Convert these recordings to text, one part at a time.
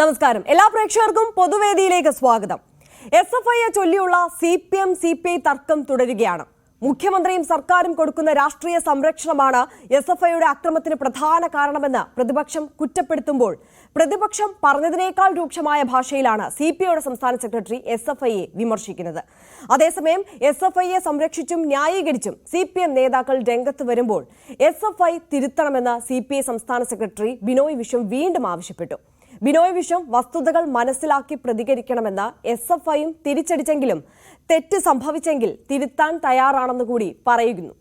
നമസ്കാരം. എല്ലാ പ്രേക്ഷകർക്കും പൊതുവേദിയിലേക്ക് സ്വാഗതം. എസ് എഫ് ഐയെ ചൊല്ലിയുള്ള C P M C P I തർക്കം തുടരുകയാണ്. മുഖ്യമന്ത്രിയും സർക്കാരും കൊടുക്കുന്ന രാഷ്ട്രീയ സംരക്ഷണമാണ് എസ് എഫ് ഐയുടെ അക്രമത്തിന് പ്രധാന കാരണമെന്ന് പ്രതിപക്ഷം കുറ്റപ്പെടുത്തുമ്പോൾ പ്രതിപക്ഷം പറഞ്ഞതിനേക്കാൾ രൂക്ഷമായ ഭാഷയിലാണ് സി പി ഐയുടെ സംസ്ഥാന സെക്രട്ടറി എസ് എഫ് ഐയെ വിമർശിക്കുന്നത്. അതേസമയം എസ് എഫ് ഐയെ സംരക്ഷിച്ചും ന്യായീകരിച്ചും സി പി എം നേതാക്കൾ രംഗത്ത് വരുമ്പോൾ എസ് എഫ് ഐ തിരുത്തണമെന്ന് സി പി ഐ സംസ്ഥാന സെക്രട്ടറി ബിനോയ് വിശ്വം വീണ്ടും ആവശ്യപ്പെട്ടു. ബിനോയ് വിശ്വം വസ്തുതകൾ മനസ്സിലാക്കി പ്രതികരിക്കണമെന്ന് എസ് എഫ് ഐയും തിരിച്ചടിച്ചെങ്കിലും തെറ്റ് സംഭവിച്ചെങ്കിൽ തിരുത്താൻ തയ്യാറാണെന്ന് കൂടി പറയുന്നു.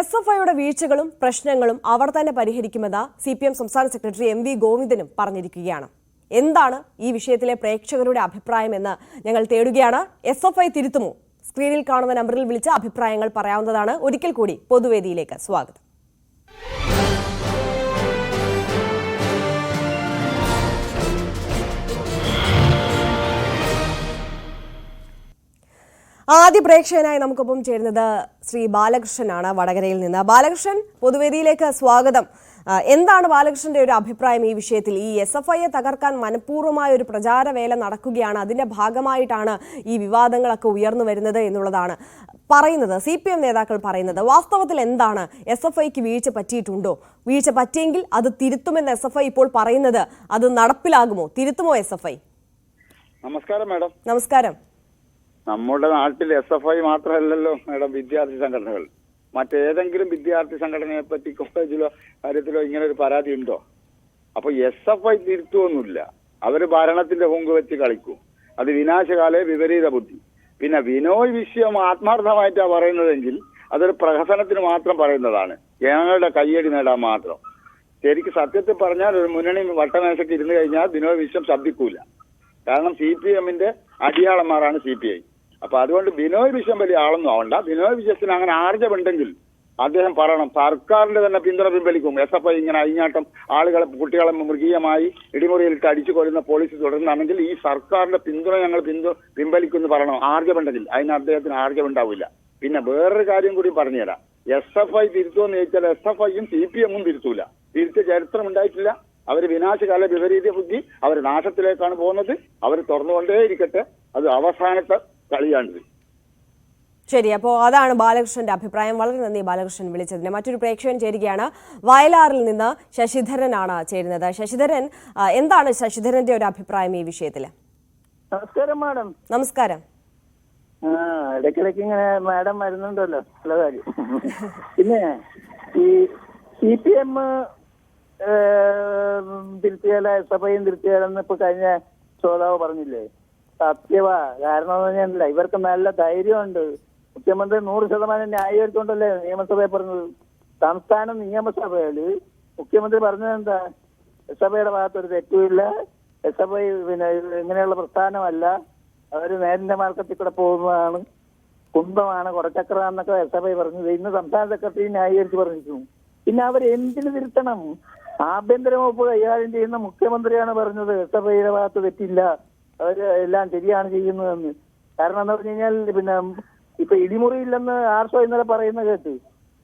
എസ് എഫ് ഐയുടെ വീഴ്ചകളും പ്രശ്നങ്ങളും അവർ തന്നെ പരിഹരിക്കുമെന്ന് സി പി എം സംസ്ഥാന സെക്രട്ടറി എം വി ഗോവിന്ദനും പറഞ്ഞിരിക്കുകയാണ്. എന്താണ് ഈ വിഷയത്തിലെ പ്രേക്ഷകരുടെ അഭിപ്രായം എന്ന് ഞങ്ങൾ തേടുകയാണ്. എസ് എഫ് ഐ തിരുത്തുമോ? സ്ക്രീനിൽ കാണുന്ന നമ്പറിൽ വിളിച്ച് അഭിപ്രായങ്ങൾ പറയാവുന്നതാണ്. ഒരിക്കൽ കൂടി പൊതുവേദിയിലേക്ക് സ്വാഗതം. ആദ്യ പ്രേക്ഷകനായി നമുക്കൊപ്പം ചേരുന്നത് ശ്രീ ബാലകൃഷ്ണനാണ് വടകരയിൽ നിന്ന്. ബാലകൃഷ്ണൻ പൊതുവേദിയിലേക്ക് സ്വാഗതം. എന്താണ് ബാലകൃഷ്ണന്റെ ഒരു അഭിപ്രായം ഈ വിഷയത്തിൽ? ഈ എസ് എഫ് ഐയെ തകർക്കാൻ മനഃപൂർവമായ ഒരു പ്രചാരവേല നടക്കുകയാണ്. അതിന്റെ ഭാഗമായിട്ടാണ് ഈ വിവാദങ്ങളൊക്കെ ഉയർന്നു വരുന്നത് എന്നുള്ളതാണ് പറയുന്നത് സി പി എം നേതാക്കൾ പറയുന്നത്. വാസ്തവത്തിൽ എന്താണ് എസ് എഫ് ഐക്ക് വീഴ്ച പറ്റിയിട്ടുണ്ടോ? വീഴ്ച പറ്റിയെങ്കിൽ അത് തിരുത്തുമെന്ന് എസ് എഫ് ഐ ഇപ്പോൾ പറയുന്നത്. അത് നടപ്പിലാകുമോ? തിരുത്തുമോ എസ് എഫ് ഐ നമസ്കാരം മാഡം. നമസ്കാരം. നമ്മുടെ നാട്ടിൽ എസ് എഫ് ഐ മാത്രമല്ലല്ലോ മേഡം വിദ്യാർത്ഥി സംഘടനകൾ. മറ്റേതെങ്കിലും വിദ്യാർത്ഥി സംഘടനയെ പറ്റി കോളേജിലോ കാര്യത്തിലോ ഇങ്ങനെ ഒരു പരാതി ഉണ്ടോ? അപ്പൊ എസ് എഫ് ഐ തിരുത്തുമൊന്നുമില്ല അവർ ഭരണത്തിന്റെ പൊങ്ക് വെച്ച് കളിക്കും. അത് വിനാശകാലെ വിപരീത ബുദ്ധി. പിന്നെ വിനോയ് വിഷയം ആത്മാർത്ഥമായിട്ടാ പറയുന്നതെങ്കിൽ അതൊരു പ്രഹസനത്തിന് മാത്രം പറയുന്നതാണ്. ജനങ്ങളുടെ കയ്യടി നേടാൻ മാത്രം. ശരിക്ക് സത്യത്തിൽ പറഞ്ഞാൽ ഒരു മുന്നണി വട്ടമേശയ്ക്ക് ഇരുന്ന് കഴിഞ്ഞാൽ വിനോയ് വിശ്വം ശബ്ദിക്കൂല. കാരണം സി പി എമ്മിന്റെ അടിയാളന്മാരാണ് സി പി ഐ. അപ്പൊ അതുകൊണ്ട് ബിനോയ് വിശ്വം വലിയ ആളൊന്നും ആവണ്ട. ബിനോയ് വിശ്വത്തിന് അങ്ങനെ ആർജമുണ്ടെങ്കിൽ അദ്ദേഹം പറയണം സർക്കാരിന്റെ തന്നെ പിന്തുണ പിൻവലിക്കും. എസ് എഫ് ഐ ഇങ്ങനെ അഴിഞ്ഞാട്ടം ആളുകളെ കുട്ടികളെ മൃഗീയമായി ഇടിമുറിയിലിട്ട് അടിച്ചു കൊല്ലുന്ന പോളിസി തുടരുന്നാണെങ്കിൽ ഈ സർക്കാരിന്റെ പിന്തുണ ഞങ്ങൾ പിന്തു പിൻവലിക്കുമെന്ന് പറയണം. ആർജമുണ്ടെങ്കിൽ അതിന് അദ്ദേഹത്തിന് ആർജമുണ്ടാവില്ല പിന്നെ വേറൊരു കാര്യം കൂടി പറഞ്ഞുതരാം. എസ് എഫ് ഐ തിരുത്തുമെന്ന് ചോദിച്ചാൽ എസ് എഫ് ഐയും സി പി എമ്മും തിരുത്തൂല. തിരുത്ത ചരിത്രം ഉണ്ടായിട്ടില്ല അവർ വിനാശകാല വിപരീത ബുദ്ധി അവർ നാശത്തിലേക്കാണ് പോകുന്നത്. അവർ തുറന്നുകൊണ്ടേ ഇരിക്കട്ടെ അത് അവസാനത്തെ കളിയാണിത് ശരി അപ്പോൾ അതാണ് ബാലകൃഷ്ണന്റെ അഭിപ്രായം. വളരെ നന്ദി ബാലകൃഷ്ണൻ വിളിച്ചതിന്. മറ്റൊരു പ്രേക്ഷകൻ ചേരുകയാണ്. വയലാറിൽ നിന്ന് ശശിധരനാണ് ചേരുന്നത്. ശശിധരൻ എന്താണ് ശശിധരന്റെ ഒരു അഭിപ്രായം ഈ വിഷയത്തിൽ നമസ്കാരം മാഡം. നമസ്കാരം. ആ ഇടയ്ക്കിടയ്ക്ക് ഇങ്ങനെ മാഡം വരുന്നുണ്ടല്ലോ. നല്ല കാര്യം. പിന്നെ ഈ സി പി എം തിരുത്തിയാല സഭയും തിരുത്തിയാലെന്ന് ഇപ്പൊ കഴിഞ്ഞ ശ്രോതാവ് പറഞ്ഞില്ലേ? സത്യവാ കാരണം എന്ന് പറഞ്ഞാൽ ഇവർക്ക് നല്ല ധൈര്യമുണ്ട്. മുഖ്യമന്ത്രി നൂറ് ശതമാനം ന്യായീകരിച്ചുകൊണ്ടല്ലേ നിയമസഭയെ പറഞ്ഞത്? സംസ്ഥാന നിയമസഭയിൽ മുഖ്യമന്ത്രി പറഞ്ഞത് എന്താ? എസ് എഫ് ഐയുടെ ഭാഗത്തൊരു തെറ്റുമില്ല. എസ് എഫ് ഐ പിന്നെ ഇങ്ങനെയുള്ള പ്രസ്ഥാനമല്ല. അവർ നേരിന്റെ മാർഗത്തിൽ കൂടെ പോകുന്നതാണ്. കുന്തമാണ് കുറച്ചക്രമാന്നൊക്കെ എസ് എഫ് ഐ പറഞ്ഞത്. ഇന്ന് സംസ്ഥാന സെക്രട്ടറി ന്യായീകരിച്ച് പറഞ്ഞിരിക്കുന്നു പിന്നെ അവർ എന്തിനു തിരുത്തണം? ആഭ്യന്തര വകുപ്പ് കൈകാര്യം ചെയ്യുന്ന മുഖ്യമന്ത്രിയാണ് പറഞ്ഞത്. എസ് എഫ് ഐയുടെ ഭാഗത്ത് തെറ്റില്ല. അവർ എല്ലാം ശരിയാണ് ചെയ്യുന്നതെന്ന്. കാരണം എന്താ പറഞ്ഞു കഴിഞ്ഞാൽ പിന്നെ ഇപ്പൊ ഇടിമുറിയില്ലെന്ന് ആർഷോ ഇന്നലെ പറയുന്ന കേട്ട്.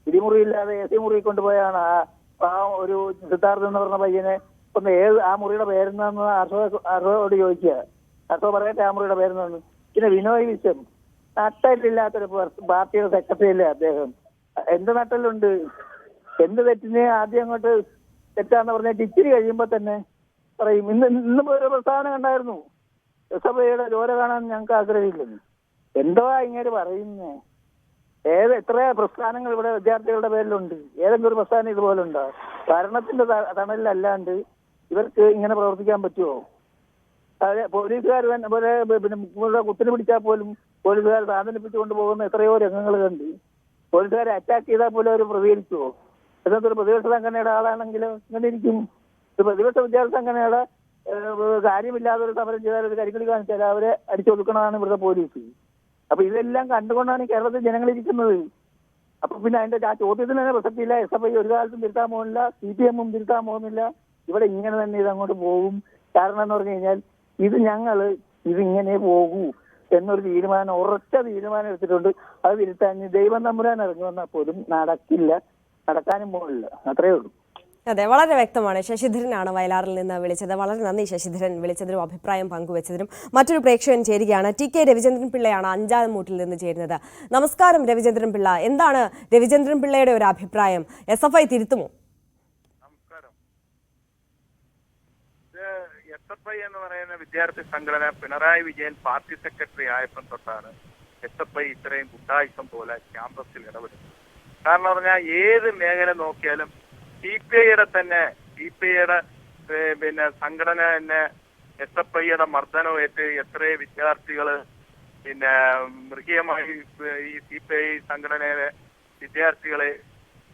ഇടിമുറിയില്ലാതെ എ സി മുറി കൊണ്ടുപോയാണ്. ആ ഒരു സിദ്ധാർത്ഥ് എന്ന് പറഞ്ഞ പയ്യനെ ഒന്ന് ഏത് ആ മുറിയുടെ പേരെന്താന്ന് ആർഷോ ആർഷോയോട് ചോദിക്കുക. ആർഷോ പറയട്ടെ ആ മുറിയുടെ പേരെന്താന്ന്. പിന്നെ വിനോയ് വിശ്വം. നട്ടായിട്ടില്ലാത്തൊരു പാർട്ടിയുടെ സെക്രട്ടറി അല്ലേ അദ്ദേഹം? എന്ത് നട്ടലുണ്ട്? എന്ത് തെറ്റിനെ ആദ്യം അങ്ങോട്ട് തെറ്റാന്ന് പറഞ്ഞിട്ട് ഇച്ചിരി കഴിയുമ്പോ തന്നെ പറയും. ഇന്ന് ഇന്ന് ഒരു പ്രസ്താവന കണ്ടായിരുന്നു. സഭയുടെ ജോല കാണാൻ ഞങ്ങൾക്ക് ആഗ്രഹമില്ലെന്ന്. എന്തോ ഇങ്ങനെ പറയുന്നേ. ഏത് എത്ര പ്രസ്ഥാനങ്ങൾ ഇവിടെ വിദ്യാർത്ഥികളുടെ പേരിലുണ്ട്? ഏതെങ്കിലും ഒരു പ്രസ്ഥാനം ഇതുപോലെ ഉണ്ടോ ഭരണത്തിന്റെ തണലിലല്ലാണ്ട് ഇവർക്ക് ഇങ്ങനെ പ്രവർത്തിക്കാൻ പറ്റുമോ അതെ പോലീസുകാർ തന്നെ പോലെ പിന്നെ കുത്തിന് പിടിച്ചാൽ പോലും പോലീസുകാർ സാധനിപ്പിച്ചു കൊണ്ടുപോകുന്ന എത്രയോ രംഗങ്ങൾ കണ്ട് പോലീസുകാരെ അറ്റാക്ക് ചെയ്താൽ പോലും അവർ പ്രതികരിക്കുമോ എന്നിട്ട് ഒരു പ്രതിപക്ഷ സംഘടനയുടെ ആളാണെങ്കിൽ ഇങ്ങനെ ഇരിക്കും. പ്രതിപക്ഷ വിദ്യാർത്ഥി സംഘടനയുടെ കാര്യമില്ലാതെ ഒരു സമരം ചെയ്താൽ ഒരു കരിക്കടി കാണിച്ചാൽ അവരെ അടിച്ചൊതുക്കണതാണ് ഇവിടുത്തെ പോലീസ് അപ്പൊ ഇതെല്ലാം കണ്ടുകൊണ്ടാണ് കേരളത്തിൽ ജനങ്ങൾ ഇരിക്കുന്നത്. അപ്പൊ പിന്നെ അതിന്റെ ആ ചോദ്യത്തിന് തന്നെ പ്രസക്തിയില്ല. എസ് എഫ് ഐ ഒരു കാലത്തും തിരുത്താൻ പോകുന്നില്ല സി പി എമ്മും തിരുത്താൻ പോകുന്നില്ല. ഇവിടെ ഇങ്ങനെ തന്നെ ഇത് അങ്ങോട്ട് പോകും. കാരണം എന്ന് പറഞ്ഞു കഴിഞ്ഞാൽ ഇത് ഞങ്ങൾ ഇതിങ്ങനെ പോകൂ എന്നൊരു തീരുമാനം ഉറച്ച തീരുമാനം എടുത്തിട്ടുണ്ട്. അത് തിരുത്താൻ ദൈവം തമ്പുരാൻ ഇറങ്ങി വന്നാൽ പോലും നടക്കില്ല. നടക്കാനും പോകില്ല. അത്രയേ ഉള്ളൂ. അതെ വളരെ വ്യക്തമാണ്. ശശിധരനാണ് വയലാറിൽ നിന്ന് വിളിച്ചത്. വളരെ നന്ദി ശശിധരൻ വിളിച്ചതിനും അഭിപ്രായം പങ്കുവച്ചതിനും മറ്റൊരു പ്രേക്ഷകൻ ചേരുകയാണ്. ടി കെ രവിചന്ദ്രൻ പിള്ളയാണ് അഞ്ചാം മൂട്ടിൽ നിന്ന് ചേരുന്നത്. നമസ്കാരം രവിചന്ദ്രൻ പിള്ള. എന്താണ് രവിചന്ദ്രൻ പിള്ളയുടെ ഒരു അഭിപ്രായം? എസ് എഫ് ഐ തിരുത്തുമോ? എസ് എഫ് ഐ എന്ന് പറയുന്ന വിദ്യാർത്ഥി സംഘടന പിണറായി വിജയൻ പാർട്ടി സെക്രട്ടറി ആയപ്പം തൊട്ടാണ് എസ് എഫ് ഐ ഇത്രയും ഗുണ്ടായുസം പോലെ ക്യാമ്പസിൽ ഇടപെടുന്നത്. കാരണം പറഞ്ഞാൽ ഏത് മേഖല നോക്കിയാലും സി പി ഐയുടെ തന്നെ സി പി ഐയുടെ പിന്നെ സംഘടന തന്നെ എസ് എഫ് ഐയുടെ മർദ്ദനമേറ്റ് എത്രയോ വിദ്യാർത്ഥികൾ പിന്നെ മൃഗീയമായി ഈ സി പി ഐ സംഘടനയിലെ വിദ്യാർത്ഥികളെ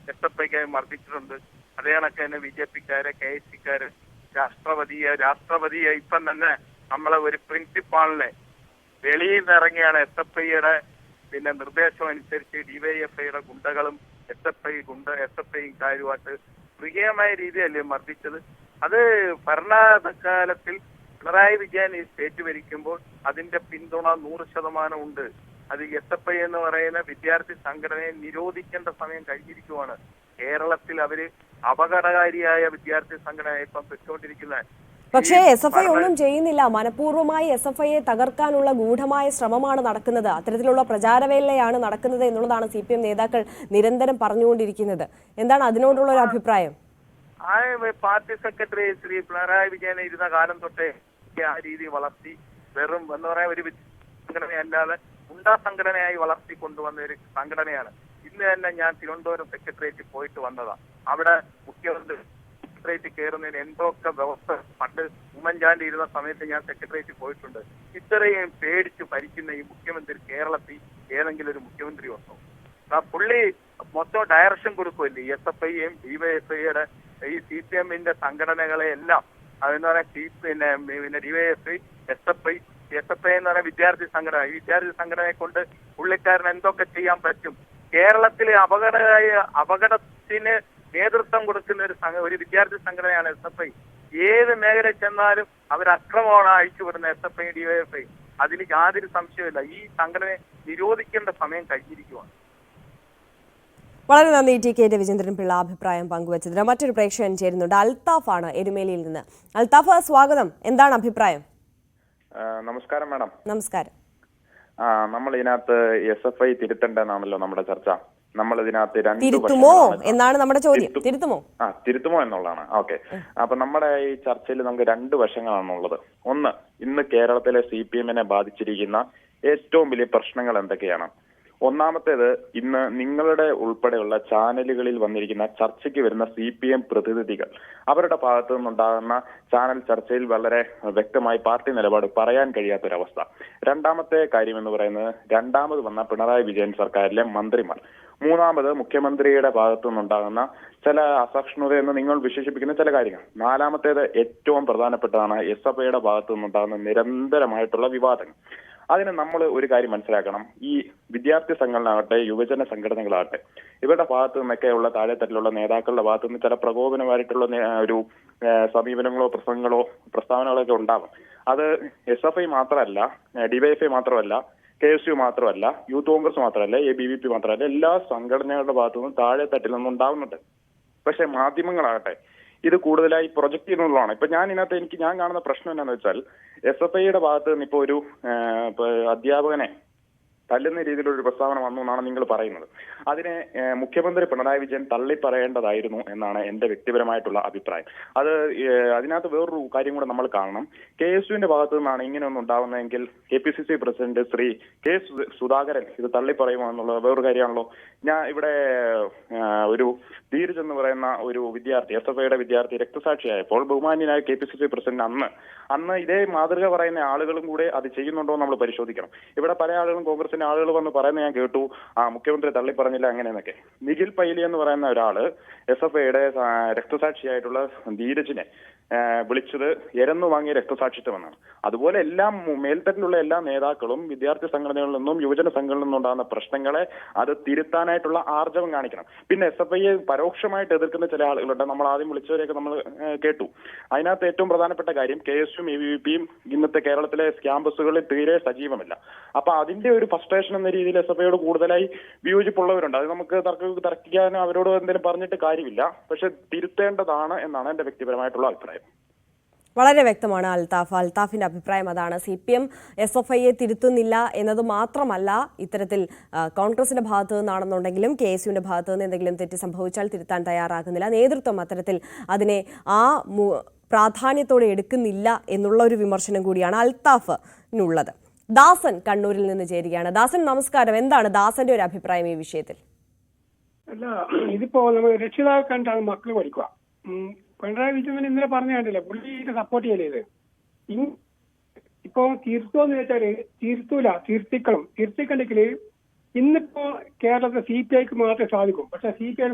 എസ് എഫ് ഐക്കായി മർദ്ദിച്ചിട്ടുണ്ട്. അതേ കണക്ക് തന്നെ ബി ജെ പിക്കാര് കെ എസ് സിക്കാര് രാഷ്ട്രപതിയെ രാഷ്ട്രപതിയെ ഇപ്പം തന്നെ നമ്മളെ ഒരു പ്രിൻസിപ്പാളിനെ വെളിയിൽ നിന്ന് ഇറങ്ങിയാണ് എസ് എഫ് ഐയുടെ പിന്നെ നിർദ്ദേശം അനുസരിച്ച് ഡിവൈഎഫ്ഐയുടെ ഗുണ്ടകളും എസ് എഫ് ഐ ഗുണ്ട എസ് എഫ് ഐക്കാരുമായിട്ട് മൃഗീയമായ രീതിയല്ലേ മർദ്ദിച്ചത്? അത് ഭരണകാലത്തിൽ പിണറായി വിജയൻ ഈ സ്റ്റേറ്റ് ഭരിക്കുമ്പോൾ അതിന്റെ പിന്തുണ നൂറ് ശതമാനം ഉണ്ട്. അത് എസ് എഫ് ഐ എന്ന് പറയുന്ന വിദ്യാർത്ഥി സംഘടനയെ നിരോധിക്കേണ്ട സമയം കഴിഞ്ഞിരിക്കുവാണ്. കേരളത്തിൽ അവർ അപകടകാരിയായ വിദ്യാർത്ഥി സംഘടന ഇപ്പം പെട്ടുകൊണ്ടിരിക്കുന്നത് പക്ഷേ എസ് എഫ് ഐ ഒന്നും ചെയ്യുന്നില്ല. മനഃപൂർവമായി എസ് എഫ് ഐയെ തകർക്കാനുള്ള ഗൂഢമായ ശ്രമമാണ് നടക്കുന്നത്. അത്തരത്തിലുള്ള പ്രചാരവേലയാണ് നടക്കുന്നത് എന്നുള്ളതാണ് സി പി എം നേതാക്കൾ നിരന്തരം പറഞ്ഞുകൊണ്ടിരിക്കുന്നത്. എന്താണ് അതിനോടുള്ള ഒരു അഭിപ്രായം? ആ പാർട്ടി സെക്രട്ടറി ശ്രീ പിണറായി വിജയൻ ഇരുന്ന കാലം തൊട്ടേ ആ രീതി വളർത്തി വെറും എന്ന് പറയാൻ ഒരു സംഘടനയല്ലാതെ ഗുണ്ടാ സംഘടനയായി വളർത്തി കൊണ്ടുവന്ന ഒരു സംഘടനയാണ്. ഇന്ന് തന്നെ ഞാൻ തിരുവനന്തപുരം സെക്രട്ടേറിയറ്റിൽ പോയിട്ട് വന്നതാണ് അവിടെ മുഖ്യമന്ത്രി സെക്രട്ടേറിയറ്റ് കയറുന്നതിന് എന്തൊക്കെ വ്യവസ്ഥ? പണ്ട് ഉമ്മൻചാണ്ടി ഇരുന്ന സമയത്ത് ഞാൻ സെക്രട്ടേറിയറ്റ് പോയിട്ടുണ്ട്. ഇത്രയും പേടിച്ച് ഭരിക്കുന്ന ഈ മുഖ്യമന്ത്രി കേരളത്തിൽ ഏതെങ്കിലും ഒരു മുഖ്യമന്ത്രി വന്നു ആ പുള്ളി മൊത്തം ഡയറക്ഷൻ കൊടുക്കുമല്ലേ എസ് എഫ് ഐയും ഡിവൈഎഫ്ഐയുടെ ഈ സി പി എമ്മിന്റെ സംഘടനകളെ എല്ലാം. അതെന്ന് പറയാൻ സി പിന്നെ പിന്നെ DYFI S F I S F I എന്ന് പറയുന്ന വിദ്യാർത്ഥി സംഘടന. ഈ വിദ്യാർത്ഥി സംഘടനയെ കൊണ്ട് പുള്ളിക്കാരൻ എന്തൊക്കെ ചെയ്യാൻ പറ്റും? കേരളത്തിലെ അപകടമായ അപകടത്തിന് നേതൃത്വം കൊടുക്കുന്ന ഒരു ഒരു വിദ്യാർത്ഥി സംഘടനയാണ് എസ് എഫ് ഐ ഏത് മേഖലയിൽ ചെന്നാലും അവർ അക്രമമാണ് അയച്ചുവിടുന്ന എസ് എഫ് ഐ ഡിവൈഎഫ്ഐ അതിൽ യാതൊരു സംശയമില്ല ഈ സംഘടനയെ നിരോധിക്കേണ്ട സമയം കഴിഞ്ഞിരിക്കുവാണ്. വളരെ നന്ദി ടി കെ രവിചന്ദ്രൻ പിള്ള അഭിപ്രായം പങ്കുവച്ചതിന്. മറ്റൊരു പ്രേക്ഷകൻ ചേരുന്നുണ്ട്. അൽത്താഫാണ് എരുമേലിയിൽ നിന്ന്. അൽത്താഫ് സ്വാഗതം. എന്താണ് അഭിപ്രായം? നമസ്കാരം മാഡം. നമസ്കാരം. ആ നമ്മൾ ഇതിനകത്ത് എസ് എഫ് ഐ തിരുത്തണ്ടെന്നാണല്ലോ നമ്മുടെ ചർച്ച. നമ്മൾ ഇതിനകത്ത് രണ്ട് തിരുത്തുമോ എന്നാണ് നമ്മുടെ ചോദ്യം. തിരുത്തും. തിരുത്തുമോ? ആ തിരുത്തുമോ എന്നുള്ളതാണ്. ഓക്കെ. അപ്പൊ നമ്മുടെ ഈ ചർച്ചയിൽ നമുക്ക് രണ്ട് വശങ്ങളാണുള്ളത്. ഒന്ന് ഇന്ന് കേരളത്തിലെ സി പി എമ്മിനെ ബാധിച്ചിരിക്കുന്ന ഏറ്റവും വലിയ പ്രശ്നങ്ങൾ എന്തൊക്കെയാണ്? ഒന്നാമത്തേത് ഇന്ന് നിങ്ങളുടെ ഉൾപ്പെടെയുള്ള ചാനലുകളിൽ വന്നിരിക്കുന്ന ചർച്ചയ്ക്ക് വരുന്ന സി പി എം പ്രതിനിധികൾ അവരുടെ ഭാഗത്തു നിന്നുണ്ടാകുന്ന ചാനൽ ചർച്ചയിൽ വളരെ വ്യക്തമായി പാർട്ടി നിലപാട് പറയാൻ കഴിയാത്തൊരവസ്ഥ. രണ്ടാമത്തെ കാര്യം എന്ന് പറയുന്നത് രണ്ടാമത് വന്ന പിണറായി വിജയൻ സർക്കാരിലെ മന്ത്രിമാർ. മൂന്നാമത് മുഖ്യമന്ത്രിയുടെ ഭാഗത്തു നിന്നുണ്ടാകുന്ന ചില അസഹിഷ്ണുത എന്ന് നിങ്ങൾ വിശേഷിപ്പിക്കുന്ന ചില കാര്യങ്ങൾ. നാലാമത്തേത് ഏറ്റവും പ്രധാനപ്പെട്ടതാണ് എസ് എഫ് ഐയുടെ ഭാഗത്തു നിന്നുണ്ടാകുന്ന നിരന്തരമായിട്ടുള്ള വിവാദങ്ങൾ. അതിന് നമ്മൾ ഒരു കാര്യം മനസ്സിലാക്കണം. ഈ വിദ്യാർത്ഥി സംഘടനയാകട്ടെ യുവജന സംഘടനകളാകട്ടെ ഇവരുടെ ഭാഗത്തു നിന്നൊക്കെയുള്ള താഴെത്തട്ടിലുള്ള നേതാക്കളുടെ ഭാഗത്തു നിന്ന് ചില പ്രകോപനമായിട്ടുള്ള ഒരു സമീപനങ്ങളോ പ്രസംഗങ്ങളോ പ്രസ്താവനകളോ ഒക്കെ ഉണ്ടാകും അത് എസ് എഫ് ഐ മാത്രമല്ല ഡിവൈഎഫ്ഐ മാത്രമല്ല കെ എസ് യു മാത്രമല്ല യൂത്ത് കോൺഗ്രസ് മാത്രമല്ല എ ബി വി പി മാത്രമല്ല എല്ലാ സംഘടനകളുടെ ഭാഗത്തു നിന്നും താഴെ തട്ടിൽ നിന്നും ഉണ്ടാവുന്നുണ്ട്. പക്ഷെ മാധ്യമങ്ങളാകട്ടെ ഇത് കൂടുതലായി പ്രൊജക്ട് ചെയ്യുന്നതാണ് ഇപ്പൊ ഞാൻ ഇതിനകത്ത് എനിക്ക് ഞാൻ കാണുന്ന പ്രശ്നം എന്താണെന്ന് വെച്ചാൽ എസ് എഫ് ഐയുടെ ഭാഗത്ത് നിന്ന് ഇപ്പൊ ഒരു അധ്യാപകനെ തല്ലുന്ന രീതിയിലൊരു പ്രസ്താവന വന്നു എന്നാണ് നിങ്ങൾ പറയുന്നത്. അതിനെ മുഖ്യമന്ത്രി പിണറായി വിജയൻ തള്ളി പറയേണ്ടതായിരുന്നു എന്നാണ് എന്റെ വ്യക്തിപരമായിട്ടുള്ള അഭിപ്രായം. അത് അതിനകത്ത് വേറൊരു കാര്യം കൂടെ നമ്മൾ കാണണം. കെ എസ് യുവിന്റെ ഭാഗത്തു നിന്നാണ് ഇങ്ങനെയൊന്നും ഉണ്ടാവുന്നതെങ്കിൽ K P C C president Shri K Sudhakaran ഇത് തള്ളി പറയുമോ എന്നുള്ളത് വേറൊരു കാര്യമാണല്ലോ. ഞാൻ ഇവിടെ ഒരു ധീരജ് എന്ന് പറയുന്ന ഒരു വിദ്യാർത്ഥി എസ് എഫ് ഐയുടെ വിദ്യാർത്ഥി രക്തസാക്ഷിയായപ്പോൾ ബഹുമാന്യനായ K P C C president അന്ന് അന്ന് ഇതേ മാതൃക പറയുന്ന ആളുകളും കൂടെ അത് ചെയ്യുന്നുണ്ടോ നമ്മൾ പരിശോധിക്കണം. ഇവിടെ പല ആളുകളും കോൺഗ്രസിന്റെ ആളുകൾ വന്ന് പറയുന്നത് ഞാൻ കേട്ടു. ആ മുഖ്യമന്ത്രി തള്ളി പറഞ്ഞില്ല അങ്ങനെയെന്നൊക്കെ. നിഖിൽ പൈലി എന്ന് പറയുന്ന ഒരാൾ എസ് എഫ് ഐയുടെ രക്തസാക്ഷിയായിട്ടുള്ള ധീരജിനെ വിളിച്ചത് എരന്നു വാങ്ങിയ രക്തസാക്ഷിത്വമെന്നാണ്. അതുപോലെ എല്ലാ മേൽത്തട്ടിലുള്ള എല്ലാ നേതാക്കളും വിദ്യാർത്ഥി സംഘടനകളിൽ നിന്നും യുവജന സംഘടനയിൽ നിന്നും ഉണ്ടാകുന്ന പ്രശ്നങ്ങളെ അത് തിരുത്താനായിട്ടുള്ള ആർജവം കാണിക്കണം. പിന്നെ എസ് എഫ് ഐയെ പരോക്ഷമായിട്ട് എതിർക്കുന്ന ചില ആളുകളുണ്ട്. നമ്മൾ ആദ്യം വിളിച്ചവരെയൊക്കെ നമ്മൾ കേട്ടു. അതിനകത്ത് ഏറ്റവും പ്രധാനപ്പെട്ട കാര്യം കെ എസ് യും എ വി പിയും ഇന്നത്തെ കേരളത്തിലെ ക്യാമ്പസുകളിൽ തീരെ സജീവമല്ല. അപ്പൊ അതിന്റെ ഒരു ഫ്രസ്ട്രേഷൻ എന്ന രീതിയിൽ എസ് എഫ് ഐയോട് കൂടുതലായി വിയോജിപ്പുള്ളവരുണ്ട്. അത് നമുക്ക് തർക്ക തർക്കിക്കാൻ അവരോട് എന്തെങ്കിലും പറഞ്ഞിട്ട് കാര്യമില്ല. പക്ഷെ തിരുത്തേണ്ടതാണ് എന്നാണ് എന്റെ വ്യക്തിപരമായിട്ടുള്ള അഭിപ്രായം. വളരെ വ്യക്തമാണ് അൽതാഫ്. അൽത്താഫിന്റെ അഭിപ്രായം അതാണ്. C P M S F ഐയെ തിരുത്തുന്നില്ല എന്നത് മാത്രമല്ല ഇത്തരത്തിൽ കോൺഗ്രസിന്റെ ഭാഗത്തു നിന്നാണെന്നുണ്ടെങ്കിലും കെ എസ് യുവിന്റെ ഭാഗത്തു നിന്ന് എന്തെങ്കിലും തെറ്റ് സംഭവിച്ചാൽ തിരുത്താൻ തയ്യാറാകുന്നില്ല. നേതൃത്വം അത്തരത്തിൽ അതിനെ ആ പ്രാധാന്യത്തോടെ എടുക്കുന്നില്ല എന്നുള്ള ഒരു വിമർശനം കൂടിയാണ് അൽത്താഫിനുള്ളത് ദാസൻ കണ്ണൂരിൽ നിന്ന് ചേരുകയാണ്. ദാസൻ നമസ്കാരം. എന്താണ് ദാസന്റെ ഒരു അഭിപ്രായം ഈ വിഷയത്തിൽ? അല്ല ഇതിപ്പോ നമ്മൾ രക്ഷിതാവ് കണ്ടാണ് മക്കൾ പഠിക്കുക. പിണറായി വിജയൻ ഇന്നലെ പറഞ്ഞ കണ്ടില്ലേ പുള്ളിയുടെ സപ്പോർട്ട് ചെയ്യലേ ഇത്? ഇപ്പൊ ഇപ്പൊ തീർത്തോന്ന് വെച്ചാൽ തീർത്തൂല തീർത്തിക്കണം തീർത്തിക്കണ്ടെങ്കിൽ ഇന്നിപ്പോ കേരളത്തെ സി പി ഐക്ക് മാത്രമേ സാധിക്കും. പക്ഷെ സി പി ഐ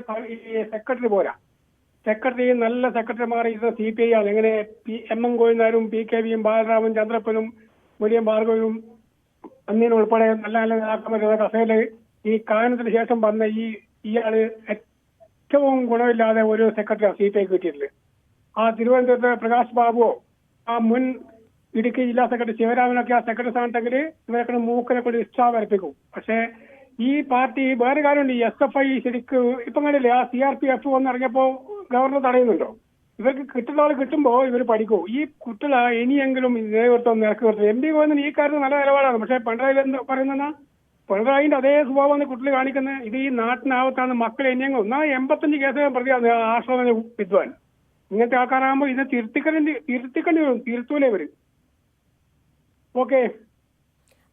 സെക്രട്ടറി പോരാ. സെക്രട്ടറി നല്ല സെക്രട്ടറിമാർ ഇത് സി പി ഐ ആണ്. എങ്ങനെ പി എം എം ഗോവിന്ദാരും പി കെ വിയും ബാലറാമും ചന്ദ്രപ്പനും മുരിയം ഭാർഗവും അന്നീനും ഉൾപ്പെടെ നല്ല നല്ല നേതാക്കന്മാരുടെ കഥയിൽ ഈ കാനത്തിന് ശേഷം വന്ന ഈ ഇയാൾ ഏറ്റവും ഗുണമില്ലാതെ ഒരു സെക്രട്ടറി സി പി ആ തിരുവനന്തപുരത്തെ പ്രകാശ് ബാബുവോ ആ മുൻ ഇടുക്കി ജില്ലാ സെക്രട്ടറി ശിവരാമനൊക്കെ ആ സെക്രട്ടറി സ്ഥാനത്തെങ്കിൽ ഇവരൊക്കെ മൂക്കനെ കൊണ്ട് ഇഷ്ട വരപ്പിക്കും. പക്ഷേ ഈ പാർട്ടി വേറെ കാര്യമുണ്ട്. എസ് എഫ് ഐ ശരിക്ക് ഇപ്പം കണ്ടില്ലേ ആ സി ആർ പി എഫ് വന്നിറങ്ങിയപ്പോ ഗവർണർ തടയുന്നുണ്ടോ? ഇവർക്ക് കിട്ടുന്ന ആൾ കിട്ടുമ്പോ ഇവർ പഠിക്കും. ഈ കുട്ടികൾ ഇനിയെങ്കിലും നേതൃത്വം നിർത്തും എം പി ഗോവിന്ദൻ ഈ കാര്യത്തിൽ നല്ല നിലപാടാണ്. പക്ഷെ പിണറായി എന്താ പറയുന്ന പിണറായിന്റെ അതേ സ്വഭാവമാണ് കുട്ടികൾ കാണിക്കുന്നത് ഇത് ഈ നാട്ടിനാവത്താണ് മക്കളെ ഇനിയെങ്കിലും ഒന്നാ എൺപത്തഞ്ച് കേസുകൾ പ്രതിയാണ് ആശ്രമ വിദ്വാൻ. ഇങ്ങനത്തെ ആൾക്കാരാകുമ്പോൾ ഇത് തിരുത്തിക്കണ്ടി തിരുത്തിക്കേണ്ടി വരും. തിരുത്തൂലേ ഇവർ. ഓക്കെ.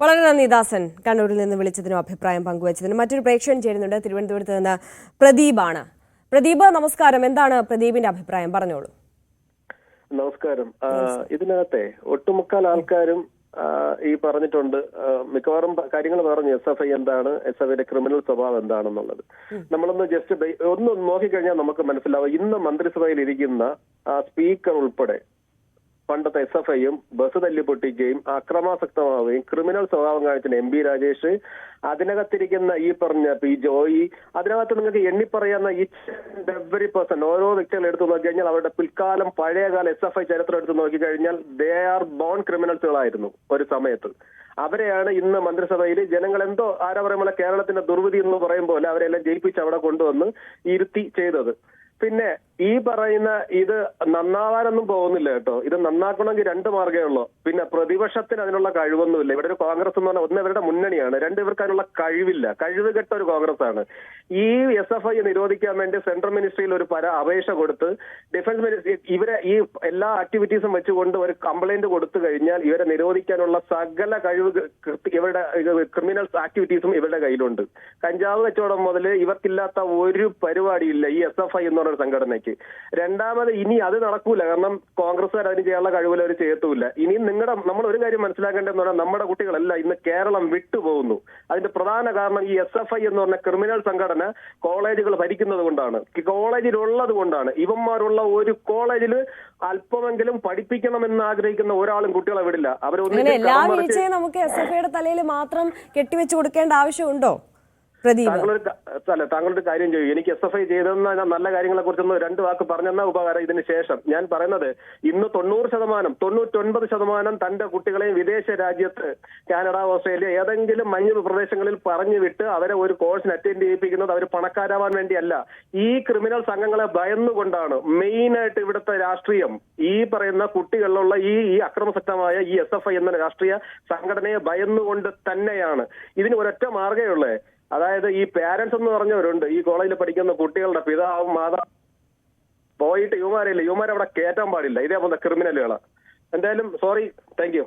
വളരെ നന്ദി ദാസൻ. കണ്ണൂരിൽ നിന്ന് വിളിച്ചതിനും അഭിപ്രായം പങ്കുവച്ചതിനും മറ്റൊരു പ്രേക്ഷകൻ ചേരുന്നുണ്ട്. തിരുവനന്തപുരത്ത് നിന്ന് പ്രദീപാണ്. പ്രദീപ് നമസ്കാരം. എന്താണ് പ്രദീപിന്റെ അഭിപ്രായം? പറഞ്ഞോളൂ. നമസ്കാരം. ഇതിനകത്തെ ഒട്ടുമുക്കാൽ ആൾക്കാരും ഈ പറഞ്ഞിട്ടുണ്ട്. മിക്കവാറും കാര്യങ്ങൾ പറഞ്ഞു. എസ് എഫ് ഐ എന്താണ്? എസ് എഫ് ഐയുടെ ക്രിമിനൽ സ്വഭാവം എന്താണെന്നുള്ളത്. നമ്മളൊന്ന് ജസ്റ്റ് ഒന്ന് നോക്കിക്കഴിഞ്ഞാൽ നമുക്ക് മനസ്സിലാവും. ഇന്ന് മന്ത്രിസഭയിൽ ഇരിക്കുന്ന സ്പീക്കർ ഉൾപ്പെടെ പണ്ടത്തെ എസ് എഫ് ഐയും ബസ് തല്ലിപ്പൊട്ടിക്കുകയും അക്രമാസക്തമാവുകയും ക്രിമിനൽ സ്വഭാവം കാണിച്ച എം ബി രാജേഷ് അതിനകത്തിരിക്കുന്ന ഈ പറഞ്ഞ പി ജോയി അതിനകത്ത് നിങ്ങൾക്ക് എണ്ണിപ്പറയാവുന്ന ഈ എവറി പേഴ്സൺ ഓരോ വ്യക്തികൾ എടുത്തു നോക്കി കഴിഞ്ഞാൽ അവരുടെ പിൽക്കാലം പഴയകാല എസ് എഫ് ഐ ചരിത്രം എടുത്തു നോക്കി കഴിഞ്ഞാൽ ദേ ആർ ബോൺ ക്രിമിനൽസുകളായിരുന്നു ഒരു സമയത്ത്. അവരെയാണ് ഇന്ന് മന്ത്രിസഭയിൽ ജനങ്ങൾ എന്തോ ആരാ പറയുമ്പോൾ കേരളത്തിന്റെ ദുർവിധി എന്ന് പറയും പോലെ അവരെല്ലാം ജയിപ്പിച്ച് അവിടെ കൊണ്ടുവന്ന് ഇരുത്തി ചെയ്തത്. പിന്നെ ഈ പറയുന്ന ഇത് നന്നാവാനൊന്നും പോകുന്നില്ല കേട്ടോ. ഇത് നന്നാക്കണമെങ്കിൽ രണ്ട് മാർഗമേ ഉള്ളൂ. പിന്നെ പ്രതിപക്ഷത്തിന് അതിനുള്ള കഴിവൊന്നുമില്ല. ഇവിടെ ഒരു കോൺഗ്രസ് എന്ന് പറഞ്ഞാൽ ഒന്ന് ഇവരുടെ മുന്നണിയാണ്. രണ്ട് ഇവർക്ക് അതിനുള്ള കഴിവില്ല. കഴിവ് കെട്ട ഒരു കോൺഗ്രസ് ആണ് ഈ എസ് എഫ് ഐ നിരോധിക്കാൻ വേണ്ടി സെൻട്രൽ മിനിസ്ട്രിയിൽ ഒരു പര അപേക്ഷ കൊടുത്ത് ഡിഫൻസ് മിനിസ്ട്രി ഇവരെ ഈ എല്ലാ ആക്ടിവിറ്റീസും വെച്ചുകൊണ്ട് ഒരു കംപ്ലൈന്റ് കൊടുത്തു കഴിഞ്ഞാൽ ഇവരെ നിരോധിക്കാനുള്ള സകല കഴിവ് ഇവരുടെ ക്രിമിനൽ ആക്ടിവിറ്റീസും ഇവരുടെ കയ്യിലുണ്ട്. കഞ്ചാവ് കച്ചവടം മുതൽ ഇവർക്കില്ലാത്ത ഒരു പരിപാടിയില്ല ഈ എസ് എഫ് ഐ എന്ന് പറഞ്ഞ ഒരു സംഘടനയ്ക്ക് രണ്ടാമത് ഇനി അത് നടക്കൂല. കാരണം കോൺഗ്രസ്സുകാർ അതിന് ചെയ്യാനുള്ള കഴിവിൽ അവർ ചെയ്യത്തുമില്ല ഇനി നിങ്ങളുടെ നമ്മൾ ഒരു കാര്യം മനസ്സിലാക്കേണ്ടതെന്ന് പറഞ്ഞാൽ നമ്മുടെ കുട്ടികളല്ല ഇന്ന് കേരളം വിട്ടുപോകുന്നു. അതിന്റെ പ്രധാന കാരണം ഈ എസ് എഫ് ഐ എന്ന് പറഞ്ഞ ക്രിമിനൽ സംഘടന കോളേജുകൾ ഭരിക്കുന്നത് കൊണ്ടാണ്. കോളേജിലുള്ളത് കൊണ്ടാണ്. ഇവന്മാരുള്ള ഒരു കോളേജിൽ അല്പമെങ്കിലും പഠിപ്പിക്കണമെന്ന് ആഗ്രഹിക്കുന്ന ഒരാളും കുട്ടികളെ വിടില്ല. അവരൊന്നും എല്ലാ വീഴ്ചയും നമുക്ക് എസ് എഫ് ഐയുടെ തലയിൽ മാത്രം കെട്ടിവെച്ച് കൊടുക്കേണ്ട ആവശ്യമുണ്ടോ? താങ്കളൊരു അല്ല താങ്കളൊരു കാര്യം ചെയ്യൂ. എനിക്ക് എസ് എഫ് ഐ ചെയ്തെന്ന നല്ല കാര്യങ്ങളെ കുറിച്ചൊന്ന് രണ്ട് വാക്ക് പറഞ്ഞെന്ന ഉപകാരം ഇതിന് ശേഷം. ഞാൻ പറയുന്നത് ഇന്ന് തൊണ്ണൂറ് ശതമാനം തൊണ്ണൂറ്റൊൻപത് ശതമാനം തന്റെ കുട്ടികളെയും വിദേശ രാജ്യത്ത് കാനഡ ഓസ്ട്രേലിയ ഏതെങ്കിലും മഞ്ഞ് പ്രദേശങ്ങളിൽ പറഞ്ഞു വിട്ട് അവരെ ഒരു കോഴ്സിന് അറ്റൻഡ് ചെയ്യിപ്പിക്കുന്നത് അവർ പണക്കാരാവാൻ വേണ്ടിയല്ല. ഈ ക്രിമിനൽ സംഘങ്ങളെ ഭയന്നുകൊണ്ടാണ് മെയിൻ ആയിട്ട് ഇവിടുത്തെ രാഷ്ട്രീയം ഈ പറയുന്ന കുട്ടികളിലുള്ള ഈ ഈ അക്രമസക്തമായ ഈ എസ് എഫ് ഐ എന്ന രാഷ്ട്രീയ സംഘടനയെ ഭയന്നുകൊണ്ട് തന്നെയാണ്. ഇതിന് ഒരൊറ്റ മാർഗമേ ഉള്ളേ. അതായത് ഈ പാരന്റ്സ് എന്ന് പറഞ്ഞവരുണ്ട്. ഈ കോളേജിൽ പഠിക്കുന്ന കുട്ടികളുടെ പിതാവും മാതാവും പോയിട്ട് യുവമാരില്ല യുവമാരെ അവിടെ കയറ്റാൻ പാടില്ല. ഇതേപോലെ ക്രിമിനലുകളാണ് എന്തായാലും സോറി താങ്ക് യു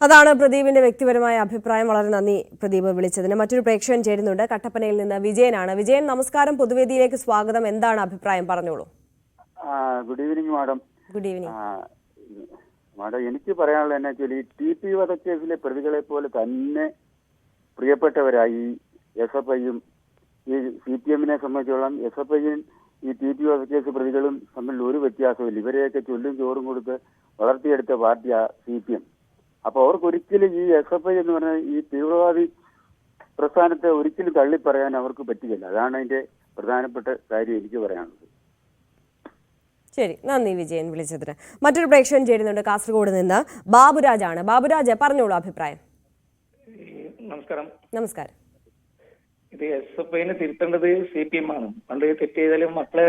അതാണ് പ്രദീപിന്റെ വ്യക്തിപരമായ അഭിപ്രായം. വളരെ നന്ദി പ്രദീപ് വിളിച്ചതിന്. മറ്റൊരു പ്രേക്ഷകൻ ചേരുന്നുണ്ട്. കട്ടപ്പനയിൽ നിന്ന് വിജയനാണ്. വിജയൻ നമസ്കാരം. പൊതുവേദിയിലേക്ക് സ്വാഗതം. എന്താണ് അഭിപ്രായം? പറഞ്ഞോളൂ. Good evening madam good evening madam എനിക്ക് പറയാനുള്ളത് എന്നാ വെച്ചാൽ ഈ ടി പി വധക്കേസിലെ പ്രതികളെ പോലെ തന്നെ പ്രിയപ്പെട്ടവരായി എസ് എഫ് ഐയും ഈ സി പി എമ്മിനെ സംബന്ധിച്ചോളം എസ് എഫ് ഐയും ഈ ടി പി കേസ് പ്രതികളും തമ്മിൽ ഒരു വ്യത്യാസമില്ല ഇവരെയൊക്കെ ചൊല്ലും ചോറും കൊടുത്ത് വളർത്തിയെടുത്ത പാർട്ടിയാ സി പി എം. അപ്പൊ അവർക്ക് ഒരിക്കലും ഈ എസ് എഫ് ഐ എന്ന് പറഞ്ഞ ഈ തീവ്രവാദി പ്രസ്ഥാനത്തെ ഒരിക്കലും തള്ളിപ്പറയാൻ അവർക്ക് പറ്റുകയില്ല. അതാണ് അതിന്റെ പ്രധാനപ്പെട്ട കാര്യം എനിക്ക് പറയാനുള്ളത്. ശരി. നന്ദി വിജയൻ വിളിച്ചതിന്. മറ്റൊരു പ്രേക്ഷകൻ ചേരുന്നുണ്ട് കാസർഗോഡ് നിന്ന് ബാബുരാജാണ്. ബാബുരാജ് പറഞ്ഞോളൂ അഭിപ്രായം. നമസ്കാരം. നമസ്കാരം. ഇത് എസ് എഫ് ഐനെ തിരുത്തേണ്ടത് സി പി എം ആണ്. പണ്ട് തെറ്റ് ചെയ്താലും മക്കളെ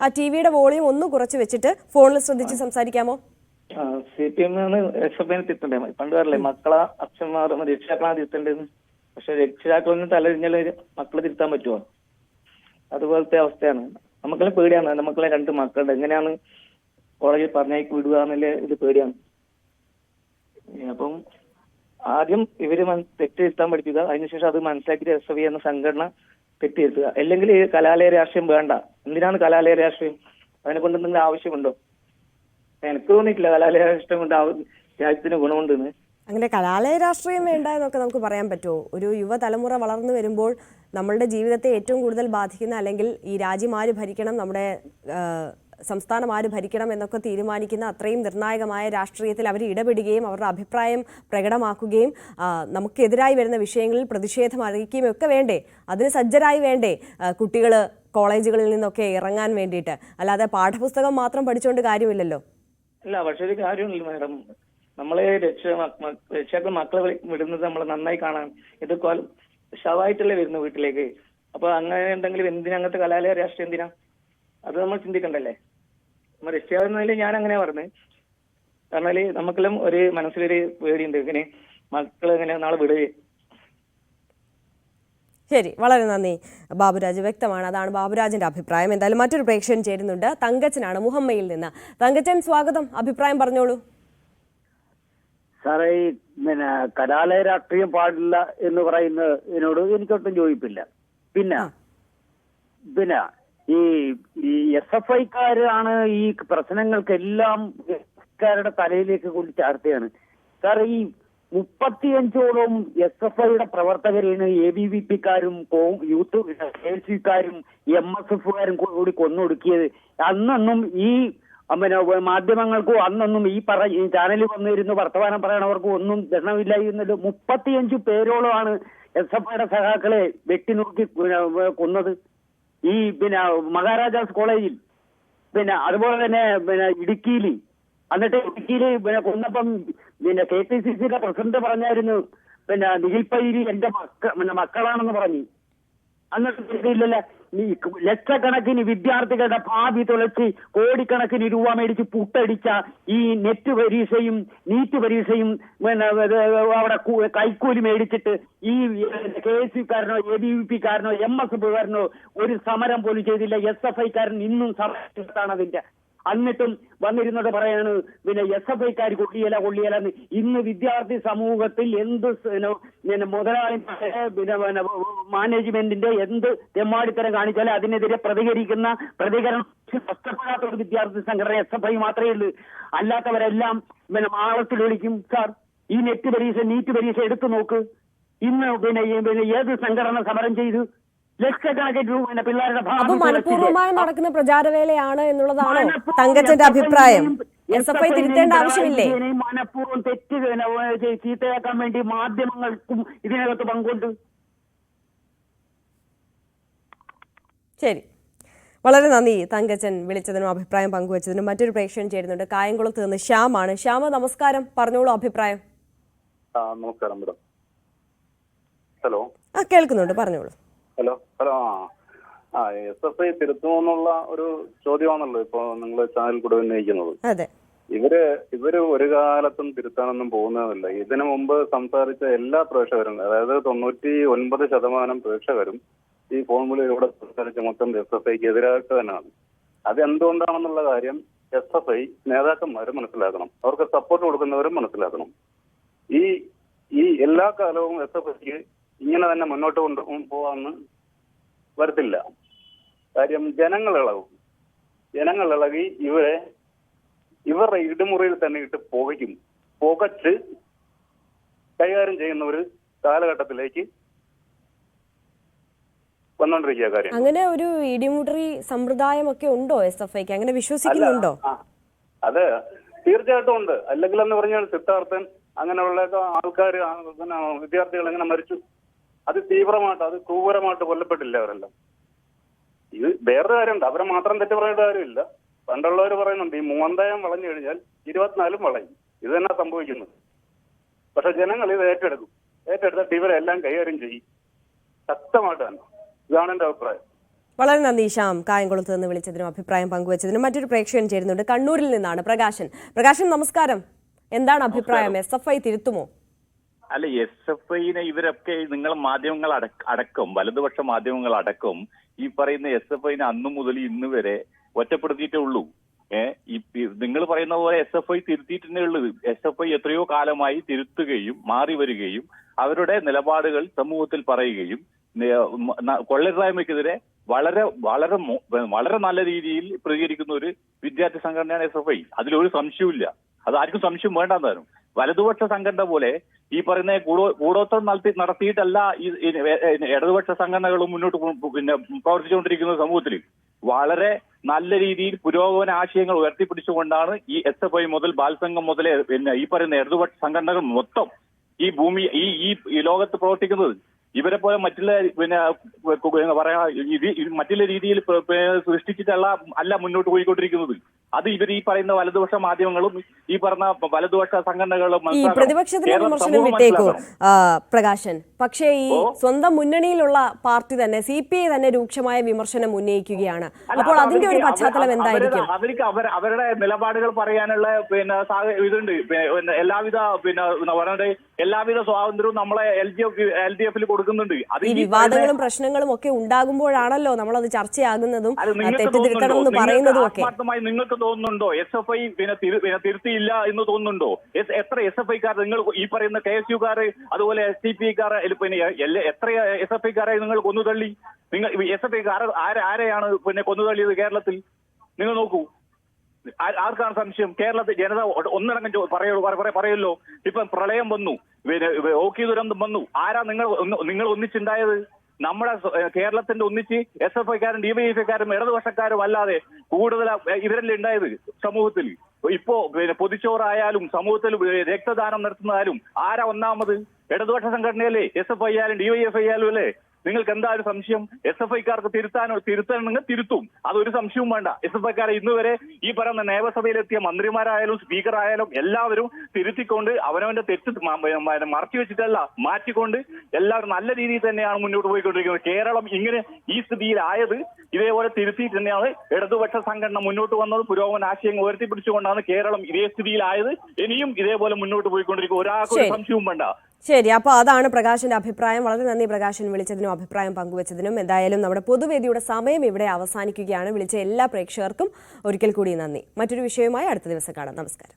ആ ടി വിയുടെ വോളിയം ഒന്ന് കുറച്ച് വെച്ചിട്ട് ഫോണിൽ ശ്രദ്ധിച്ച് സംസാരിക്കാമോ? സി പി എം ആണ് എസ് എഫ് ഐനെ തിരുത്തേണ്ടത്. പണ്ട് പറയല്ലേ മക്കളെ അച്ഛന്മാർ രക്ഷിതാക്കളാണ് തിരുത്തേണ്ടത്. പക്ഷെ രക്ഷിതാക്കളൊന്നും തലരിഞ്ഞാൽ മക്കളെ തിരുത്താൻ പറ്റുമോ അതുപോലത്തെ അവസ്ഥയാണ്. നമുക്കെല്ലാം പേടിയാണ്. നമുക്കെല്ലാം രണ്ട് മക്കളുണ്ട്. എങ്ങനെയാണ് കോളേജിൽ പറഞ്ഞേക്ക് വിടുക എന്നുള്ള ഇത് പേടിയാണ്. അപ്പം ആദ്യം ഇവർ തെറ്റിരുത്താൻ പഠിപ്പിക്കുക അതിനുശേഷം അത് മനസ്സിലാക്കിയിട്ട് എസ് എഫ് എന്ന സംഘടന തെറ്റിരുത്തുക അല്ലെങ്കിൽ കലാലയ രാഷ്ട്രീയം വേണ്ട. എന്തിനാണ് കലാലയ രാഷ്ട്രീയം? അതിനെ കൊണ്ട് എന്തെങ്കിലും ആവശ്യമുണ്ടോ? എനിക്ക് തോന്നിയിട്ടില്ല കലാലയ രാഷ്ട്രീയം കൊണ്ട് രാജ്യത്തിന് ഗുണമുണ്ടെന്ന്. അങ്ങനെ കലാലയ രാഷ്ട്രീയം വേണ്ട എന്നൊക്കെ നമുക്ക് പറയാൻ പറ്റുമോ? ഒരു യുവതലമുറ വളർന്നു വരുമ്പോൾ നമ്മളുടെ ജീവിതത്തെ ഏറ്റവും കൂടുതൽ ബാധിക്കുന്ന അല്ലെങ്കിൽ ഈ രാജ്യം ആര് ഭരിക്കണം നമ്മുടെ സംസ്ഥാനം ആര് ഭരിക്കണം എന്നൊക്കെ തീരുമാനിക്കുന്ന അത്രയും നിർണായകമായ രാഷ്ട്രീയത്തിൽ അവർ ഇടപെടുകയും അവരുടെ അഭിപ്രായം പ്രകടമാക്കുകയും നമുക്കെതിരായി വരുന്ന വിഷയങ്ങളിൽ പ്രതിഷേധം അറിയിക്കുകയും ഒക്കെ വേണ്ടേ? അതിന് സജ്ജരായി വേണ്ടേ? കുട്ടികൾ കോളേജുകളിൽ നിന്നൊക്കെ ഇറങ്ങാൻ വേണ്ടിയിട്ട്. അല്ലാതെ പാഠപുസ്തകം മാത്രം പഠിച്ചുകൊണ്ട് കാര്യമില്ലല്ലോ. അല്ല പക്ഷെ ഒരു കാര്യമില്ല മാഡം. നമ്മളെ രക്ഷ രക്ഷാക്കൾ മക്കളെ വിടുന്നത് നമ്മൾ നന്നായി കാണാൻ. ഇത് ശവായിട്ടല്ലേ വരുന്നു വീട്ടിലേക്ക്? അപ്പൊ അങ്ങനെ എന്തെങ്കിലും എന്തിനാ അങ്ങനത്തെ കലാലയ രാഷ്ട്രീയം എന്തിനാ? അത് നമ്മൾ ചിന്തിക്കണ്ടല്ലേ? നമ്മൾ രക്ഷാകുന്നതിൽ ഞാൻ അങ്ങനെ പറഞ്ഞു. കാരണം നമുക്കെല്ലാം ഒരു മനസ്സിലൊരു പേടിയുണ്ട്. ഇങ്ങനെ മക്കൾ ഇങ്ങനെ നാളെ വിടുകയും ശരി വളരെ നന്ദി. ബാബുരാജ് വ്യക്തമാണ്. അതാണ് ബാബുരാജിന്റെ അഭിപ്രായം. എന്തായാലും മറ്റൊരു പ്രേക്ഷകൻ ചേരുന്നുണ്ട്. തങ്കച്ചനാണ് മുഹമ്മയിൽ നിന്ന്. തങ്കച്ചൻ സ്വാഗതം. അഭിപ്രായം പറഞ്ഞോളൂ. സാറേ ഈ പിന്നെ കലാലയ രാഷ്ട്രീയം പാടില്ല എന്ന് പറയുന്നതിനോട് എനിക്കൊട്ടും യോജിപ്പില്ല. പിന്നെ പിന്നെ ഈ ഈ എസ് എഫ് ഐക്കാരാണ് ഈ പ്രശ്നങ്ങൾക്കെല്ലാം ക്കാരുടെ തലയിലേക്ക് കൊണ്ട് ചാർത്തുകയാണ് സാർ ഈ മുപ്പത്തിയഞ്ചോളം എസ് എഫ് ഐയുടെ പ്രവർത്തകരെയാണ് എ ബി വി പിക്കാരും യൂത്ത് എസ് സിക്കാരും എം എസ് എഫുകാരും കൂടി കൊന്നൊടുക്കിയത്. അന്നൊന്നും ഈ പിന്നെ മാധ്യമങ്ങൾക്കും അന്നൊന്നും ഈ പറ ചാനലിൽ വന്നിരുന്നു വർത്തമാനം പറയണവർക്കും ഒന്നും ദണ്ണമില്ല എന്നത് മുപ്പത്തിയഞ്ച് പേരോളമാണ് എസ് എഫ് ഐയുടെ സഖാക്കളെ വെട്ടിനുറുക്കി കൊന്നത്. ഈ പിന്നെ മഹാരാജാസ് കോളേജിൽ പിന്നെ അതുപോലെ തന്നെ പിന്നെ ഇടുക്കിയിൽ എന്നിട്ട് ഇടുക്കിയിൽ പിന്നെ കൊന്നപ്പം പിന്നെ കെ പി സി സിയുടെ പ്രസിഡന്റ് പറഞ്ഞായിരുന്നു പിന്നെ നിഖിൽ പൈരി എന്റെ മക്ക മക്കളാണെന്ന് പറഞ്ഞു. അന്നിട്ട് ചെയ്തില്ലല്ലോ ഈ ലക്ഷക്കണക്കിന് വിദ്യാർത്ഥികളുടെ ഭാവി തുളച്ച് കോടിക്കണക്കിന് രൂപ മേടിച്ച് പുട്ടടിച്ച ഈ നെറ്റ് പരീക്ഷയും നീറ്റ് പരീക്ഷയും പിന്നെ അവിടെ കൈക്കൂലി മേടിച്ചിട്ട് ഈ കെ എസ് കാരനോ എ ബി വി പി കാരനോ എം എസ് എഫ് കാരനോ ഒരു സമരം പോലും ചെയ്തില്ല. എസ് എഫ് ഐക്കാരൻ ഇന്നും സമരത്താണ് അതിന്റെ എന്നിട്ടും വന്നിരുന്നത് പറയാണ് പിന്നെ എസ് എഫ് ഐക്കാർ കൊള്ളിയല കൊള്ളിയല ഇന്ന് വിദ്യാർത്ഥി സമൂഹത്തിൽ എന്ത് പിന്നെ മുതലാളി പിന്നെ മാനേജ്മെന്റിന്റെ എന്ത് തെമ്മാടിത്തരം കാണിച്ചാലും അതിനെതിരെ പ്രതികരിക്കുന്ന പ്രതികരണം നഷ്ടപ്പെടാത്ത ഒരു വിദ്യാർത്ഥി സംഘടന എസ് എഫ് ഐ മാത്രമേ ഉള്ളൂ. അല്ലാത്തവരെല്ലാം പിന്നെ മാളത്തിൽ വിളിക്കും സാർ ഈ നെറ്റ് പരീക്ഷ നീറ്റ് പരീക്ഷ എടുത്തു നോക്ക്. ഇന്ന് പിന്നെ ഏത് സംഘടന സമരം ചെയ്തു? ലക്ഷക്കണക്കിന് പിള്ളേരുടെ അപ്പൊ മനഃപൂർവമായി നടക്കുന്ന പ്രചാരവേലയാണ് എന്നുള്ളതാണ് തങ്കച്ചന്റെ അഭിപ്രായം. എസ് എഫ് ഐ തിരുത്തേണ്ട ആവശ്യമില്ലേ? മനഃപൂർവം തെറ്റ് ചീത്തയാക്കാൻ വേണ്ടി മാധ്യമങ്ങൾക്കും ഇതിനകത്ത് പങ്കുണ്ട്. ശരി. വളരെ നന്ദി തങ്കച്ചൻ വിളിച്ചതിനും അഭിപ്രായം പങ്കുവച്ചതിനും. മറ്റൊരു പ്രേക്ഷകൻ ചേരുന്നുണ്ട്. കായംകുളത്ത് നിന്ന് ശ്യാമാണ്. ശ്യാമ നമസ്കാരം. പറഞ്ഞോളൂ അഭിപ്രായം. നമസ്കാരം ഹലോ. ആ കേൾക്കുന്നുണ്ട്. പറഞ്ഞോളൂ. Hello hello. ആ ആ എസ് എഫ് ഐ തിരുത്തുമെന്നുള്ള ഒരു ചോദ്യമാണല്ലോ ഇപ്പൊ നിങ്ങൾ ചാനൽ കൂടെ ഉന്നയിക്കുന്നത്. അതെ. ഇവർ ഇവർ ഒരു കാലത്തും തിരുത്താനൊന്നും പോകുന്നതല്ല. ഇതിനു മുമ്പ് സംസാരിച്ച എല്ലാ പ്രേക്ഷകരും അതായത് തൊണ്ണൂറ്റി ഒൻപത് ശതമാനം പ്രേക്ഷകരും ഈ ഫോർമുലയിലൂടെ സംസാരിച്ച മൊത്തം എസ് എഫ് ഐക്ക് എതിരായിട്ട് തന്നെയാണ്. അത് എന്തുകൊണ്ടാണെന്നുള്ള കാര്യം എസ് എഫ് ഐ നേതാക്കന്മാരും മനസ്സിലാക്കണം. അവർക്ക് സപ്പോർട്ട് കൊടുക്കുന്നവരും മനസ്സിലാക്കണം. ഈ ഈ എല്ലാ കാലവും എസ് എഫ് ഐക്ക് ഇങ്ങനെ തന്നെ മുന്നോട്ട് കൊണ്ട് പോവാന്ന് വരത്തില്ല. കാര്യം ജനങ്ങൾ ഇളകും ജനങ്ങൾ ഇളകി ഇവരെ ഇവരുടെ ഇടുമുറിയിൽ തന്നെ ഇട്ട് പുകയ്ക്കും. പുകച്ച് കൈകാര്യം ചെയ്യുന്ന ഒരു കാലഘട്ടത്തിലേക്ക് വന്നോണ്ടിരിക്കുക കാര്യം. അങ്ങനെ ഒരു ഇടിമുറി സമ്പ്രദായമൊക്കെ ഉണ്ടോ എസ് എഫ് ഐക്ക്? അങ്ങനെ വിശ്വസിക്കുന്നുണ്ടോ? അതെ തീർച്ചയായിട്ടും ഉണ്ട്. അല്ലെങ്കിൽ എന്ന് പറഞ്ഞാൽ സിദ്ധാർത്ഥൻ അങ്ങനെയുള്ള ആൾക്കാർ വിദ്യാർത്ഥികൾ എങ്ങനെ മരിച്ചു? അത് തീവ്രമായിട്ട് അത് ക്രൂരമായിട്ട് കൊല്ലപ്പെട്ടില്ല അവരെല്ലാം. ഇത് വേറൊരു കാര്യമുണ്ട്. അവരെ മാത്രം തെറ്റ് പറയേണ്ട കാര്യമില്ല. പണ്ടുള്ളവർ പറയുന്നുണ്ട് ഈ മൂവന്തായം വളഞ്ഞു കഴിഞ്ഞാൽ ഇരുപത്തിനാലും വളയും. ഇത് തന്നെ സംഭവിക്കുന്നത്. പക്ഷെ ജനങ്ങൾ ഇത് ഏറ്റെടുക്കും. ഏറ്റെടുത്തിട്ട് ഇവരെല്ലാം കൈകാര്യം ചെയ്യും. ശക്തമായിട്ട് തന്നെ. ഇതാണ് എന്റെ അഭിപ്രായം. വളരെ നന്ദി ശ്യാം. കായംകുളത്ത് നിന്ന് വിളിച്ചതിനും അഭിപ്രായം പങ്കുവച്ചതിനും മറ്റൊരു പ്രേക്ഷകൻ ചേരുന്നുണ്ട് കണ്ണൂരിൽ നിന്നാണ് പ്രകാശൻ. പ്രകാശൻ നമസ്കാരം. എന്താണ് അഭിപ്രായം? എസ് എഫ് ഐ തിരുത്തുമോ? അല്ല എസ് എഫ് ഐനെ ഇവരൊക്കെ നിങ്ങൾ മാധ്യമങ്ങൾ അടക്കും വലതുപക്ഷ മാധ്യമങ്ങൾ അടക്കം. ഈ പറയുന്ന എസ് എഫ് ഐനെ അന്നു മുതൽ ഇന്ന് വരെ ഒറ്റപ്പെടുത്തിയിട്ടേ ഉള്ളൂ. ഏഹ് നിങ്ങൾ പറയുന്ന പോലെ എസ് എഫ് ഐ തിരുത്തിയിട്ടേ ഉള്ളൂ. എസ് എഫ് ഐ എത്രയോ കാലമായി തിരുത്തുകയും മാറി വരികയും അവരുടെ നിലപാടുകൾ സമൂഹത്തിൽ പറയുകയും കൊള്ളരുതായ്മയ്ക്കെതിരെ വളരെ വളരെ വളരെ നല്ല രീതിയിൽ പ്രതികരിക്കുന്ന ഒരു വിദ്യാർത്ഥി സംഘടനയാണ് എസ് എഫ് ഐ അതിലൊരു സംശയവുമില്ല. അത് ആർക്കും സംശയം വേണ്ടെന്നാലും വലതുപക്ഷ സംഘടന പോലെ ഈ പറയുന്ന കൂടോ- കൂടോത്രം നടത്തി നടത്തിയിട്ടല്ല ഈ ഇടതുപക്ഷ സംഘടനകളും മുന്നോട്ട് പിന്നെ പ്രവർത്തിച്ചുകൊണ്ടിരിക്കുന്നത് സമൂഹത്തിൽ. വളരെ നല്ല രീതിയിൽ പുരോഗമന ആശയങ്ങൾ ഉയർത്തിപ്പിടിച്ചുകൊണ്ടാണ് ഈ എസ് എഫ് ഐ മുതൽ ബാൽസംഘം മുതലേ പിന്നെ ഈ പറയുന്ന ഇടതുപക്ഷ സംഘടനകൾ മൊത്തം ഈ ഭൂമി ഈ ഈ ലോകത്ത് പ്രവർത്തിക്കുന്നത്. ഇവരെ പോലെ മറ്റുള്ള പിന്നെ പറയാ മറ്റുള്ള രീതിയിൽ സൃഷ്ടിച്ചിട്ടല്ല അല്ല മുന്നോട്ട് പോയിക്കൊണ്ടിരിക്കുന്നത്. അത് ഇവർ ഈ പറയുന്ന വലതുപക്ഷ മാധ്യമങ്ങളും ഈ പറഞ്ഞ വലതുപക്ഷ സംഘടനകളും പ്രതിപക്ഷത്തിന്റെ കേരള വിമർശനം വിട്ടേക്കൂ പ്രകാശൻ. പക്ഷേ ഈ സ്വന്തം മുന്നണിയിലുള്ള പാർട്ടി തന്നെ സി പി ഐ തന്നെ രൂക്ഷമായ വിമർശനം ഉന്നയിക്കുകയാണ്. അപ്പോൾ അത് അതിന്റെ ഒരു പശ്ചാത്തലം എന്തായിരിക്കും? അവർക്ക് അവർ അവരുടെ നിലപാടുകൾ പറയാനുള്ള പിന്നെ ഇതുണ്ട്. എല്ലാവിധ പിന്നെ എല്ലാവിധ സ്വാതന്ത്ര്യവും നമ്മളെ L D F L D എഫിൽ കൊടുക്കുന്നുണ്ട് അത് ഈ വിവാദങ്ങളും പ്രശ്നങ്ങളും ഒക്കെ ഉണ്ടാകുമ്പോഴാണല്ലോ നമ്മൾ അത് ചർച്ചയാകുന്നതും തെറ്റിദ്ധരിക്കണമെന്ന് തെറ്റിദ്ധരുത്തണം എന്ന്? പറയുന്നതും നിങ്ങൾക്ക് ഒക്കെ. ആത്മാർത്ഥമായി നിങ്ങൾക്ക് തോന്നുന്നുണ്ടോ? എസ് എഫ് ഐ പിന്നെ തിരുത്തിയില്ല എന്ന് തോന്നുന്നുണ്ടോ? എത്ര എസ് എഫ് ഐക്കാർ നിങ്ങൾ ഈ പറയുന്ന കെ എസ് യുക്കാർ അതുപോലെ എസ് ടി പി കാർ പിന്നെ എത്ര എസ് എഫ് ഐക്കാരെ നിങ്ങൾ കൊന്നു തള്ളി നിങ്ങൾ എസ് എഫ് ഐക്കാർ ആരെയാണ് പിന്നെ കൊന്നു തള്ളിയത് കേരളത്തിൽ? നിങ്ങൾ നോക്കൂ. ആർക്കാണ് സംശയം? കേരളത്തിൽ ജനത ഒന്നടങ്കം പറയുള്ളൂ പറയൂ പറ- പറ- പറയല്ലോ. ഇപ്പൊ പ്രളയം വന്നു. ഓക്കി ദുരന്തം വന്നു. ആരാ നിങ്ങൾ നിങ്ങൾ ഒന്നിച്ചുണ്ടായത്? നമ്മുടെ കേരളത്തിന്റെ ഒന്നിച്ച് എസ് എഫ് ഐക്കാരും ഡിവൈഎഫ്ഐക്കാരും ഇടതുപക്ഷക്കാരും അല്ലാതെ കൂടുതൽ ഇവരല്ലേ ഉണ്ടായത് സമൂഹത്തിൽ? ഇപ്പോ പിന്നെ പൊതിച്ചോറായാലും സമൂഹത്തിൽ രക്തദാനം നടത്തുന്നതായാലും ആരാ ഒന്നാമത്? ഇടതുപക്ഷ സംഘടനയല്ലേ? എസ് എഫ് ഐ ആയാലും ഡിവൈഎഫ് ഐ ആയാലും അല്ലേ? നിങ്ങൾക്ക് എന്താ ഒരു സംശയം? എസ് എഫ് ഐക്കാർക്ക് തിരുത്താനോ തിരുത്തണമെങ്കിൽ തിരുത്തും. അതൊരു സംശയവും വേണ്ട. എസ് എഫ് ഐക്കാരെ ഇന്ന് വരെ ഈ പറയുന്ന നിയമസഭയിലെത്തിയ മന്ത്രിമാരായാലും സ്പീക്കർ ആയാലും എല്ലാവരും തിരുത്തിക്കൊണ്ട് അവനവന്റെ തെറ്റ് മറച്ചു വെച്ചിട്ടല്ല മാറ്റിക്കൊണ്ട് എല്ലാവരും നല്ല രീതിയിൽ തന്നെയാണ് മുന്നോട്ട് പോയിക്കൊണ്ടിരിക്കുന്നത്. കേരളം ഇങ്ങനെ ഈ സ്ഥിതിയിലായത് ഇതേപോലെ തിരുത്തിയിട്ട് തന്നെയാണ് ഇടതുപക്ഷ സംഘടന മുന്നോട്ട് വന്നത്. പുരോഗമന ആശയങ്ങൾ ഉയർത്തിപ്പിടിച്ചുകൊണ്ടാണ് കേരളം ഇതേ സ്ഥിതിയിലായത്. ഇനിയും ഇതേപോലെ മുന്നോട്ട് പോയിക്കൊണ്ടിരിക്കും. ഒരാൾക്കും. സംശയവും വേണ്ട. ശരി അപ്പോൾ അതാണ് പ്രകാശിന്റെ അഭിപ്രായം. വളരെ നന്ദി പ്രകാശൻ വിളിച്ചതിനും അഭിപ്രായം പങ്കുവച്ചതിനും. എന്തായാലും നമ്മുടെ പൊതുവേദിയുടെ സമയം ഇവിടെ അവസാനിക്കുകയാണ്. വിളിച്ച എല്ലാ പ്രേക്ഷകർക്കും ഒരിക്കൽ കൂടി നന്ദി. മറ്റൊരു വിഷയവുമായി അടുത്ത ദിവസം കാണാം. നമസ്കാരം.